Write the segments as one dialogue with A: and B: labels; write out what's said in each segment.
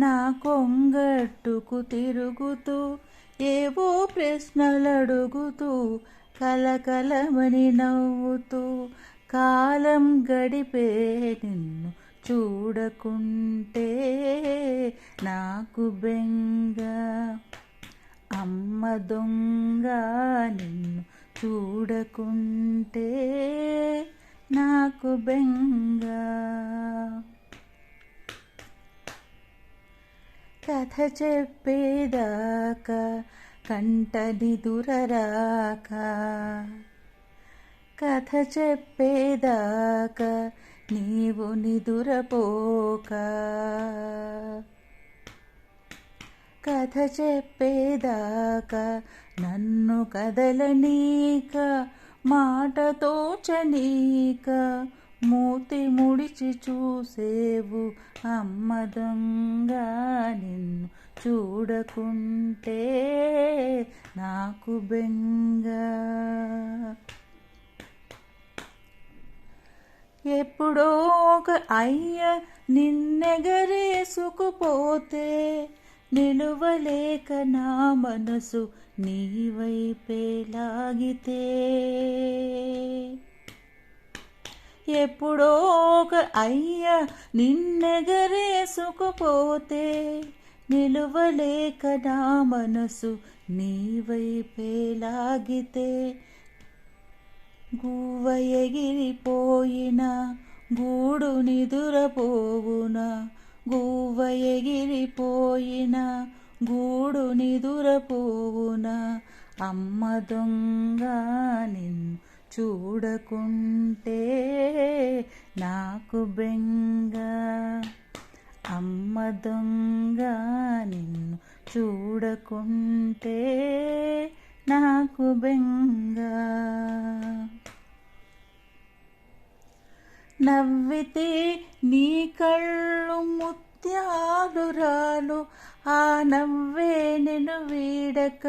A: నా కొంగట్టుకు తిరుగుతూ ఏవో ప్రశ్నలు అడుగుతూ కలకలమని నవ్వుతూ కాలం గడిపే నిన్ను చూడకుంటే నాకు బెంగ. అమ్మ దొంగ నిన్ను చూడకుంటే నాకు బెంగ. కథ చెప్పేదాకా కంటని దురరాక. కథ చెప్పేదాకా నీవు నిదురపోక. కథ చెప్పేదాకా నన్ను కదలనీక మాటతో చనీక మూతి ముడిచి చూసేవు అమ్మ దొంగ నిన్ను చూడకుంటే నాకు బెంగ. ఎప్పుడో ఒక అయ్య నిన్నెగరేసుకుపోతే నిలువలేక నా మనసు నీ వైపే లాగితే. ఎప్పుడో ఒక అయ్య నిన్నెగరేసుకుపోతే నిలువలేక నా మనసు నీ వైపే లాగితే గువ్వ ఎగిరిపోయిన గూడు నిదురపోవునా గువ్వ ఎగిరిపోయిన గూడు నిదురపోవునా అమ్మ దొంగ చూడకుంటే నాకు బెంగ. అమ్మ దొంగ నిన్ను చూడకుంటే నాకు బెంగ. నవ్వితే నీ కళ్ళు ముత్యాలు రాలు ఆ నవ్వే నేను వీడక.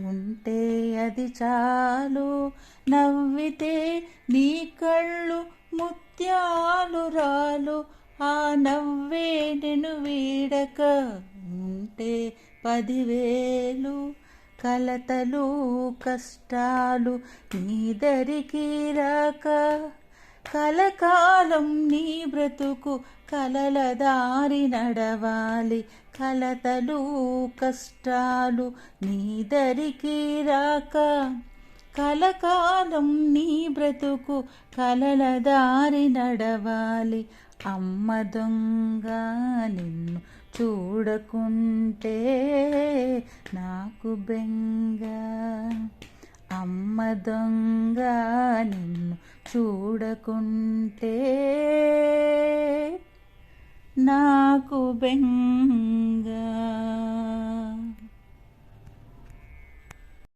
A: ఉంటే అది చాలు. నవ్వితే నీ కళ్ళు ముత్యాలు రాలు. ఆ నవ్వే నేను వీడక ఉంటే పదివేలు. కలతలు కష్టాలు నీ దరికి రాక కలకాలం నీ బ్రతుకు కలల దారి నడవాలి. కలతలు కష్టాలు నీ దరికి రాక. కలకాలం నీ బ్రతుకు కలల దారి నడవాలి. అమ్మ దొంగ నిన్ను చూడకుంటే నాకు బెంగ. దొంగ నిన్ను చూడకుంటే నాకు బెంగ